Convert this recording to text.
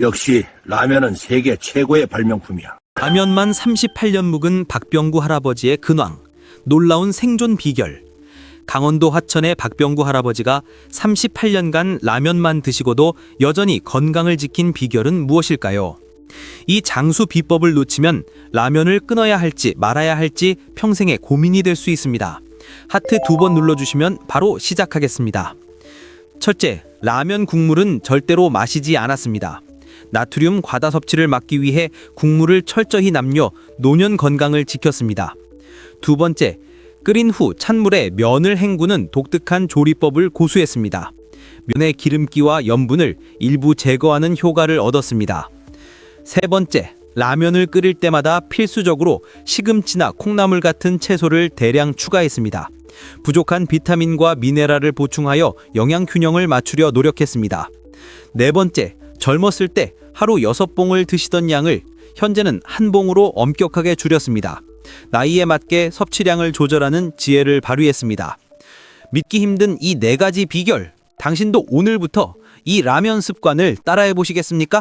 역시 라면은 세계 최고의 발명품이야. 라면만 38년 묵은 박병구 할아버지의 근황, 놀라운 생존 비결. 강원도 화천의 박병구 할아버지가 38년간 라면만 드시고도 여전히 건강을 지킨 비결은 무엇일까요? 이 장수 비법을 놓치면 라면을 끊어야 할지 말아야 할지 평생의 고민이 될 수 있습니다. 하트 두 번 눌러주시면 바로 시작하겠습니다. 첫째, 라면 국물은 절대로 마시지 않았습니다. 나트륨 과다 섭취를 막기 위해 국물을 철저히 남겨 노년 건강을 지켰습니다. 두 번째, 끓인 후 찬물에 면을 헹구는 독특한 조리법을 고수했습니다. 면의 기름기와 염분을 일부 제거하는 효과를 얻었습니다. 세 번째, 라면을 끓일 때마다 필수적으로 시금치나 콩나물 같은 채소를 대량 추가했습니다. 부족한 비타민과 미네랄을 보충하여 영양 균형을 맞추려 노력했습니다. 네 번째, 젊었을 때 하루 6봉을 드시던 양을 현재는 한 봉으로 엄격하게 줄였습니다. 나이에 맞게 섭취량을 조절하는 지혜를 발휘했습니다. 믿기 힘든 이 네 가지 비결, 당신도 오늘부터 이 라면 습관을 따라해 보시겠습니까?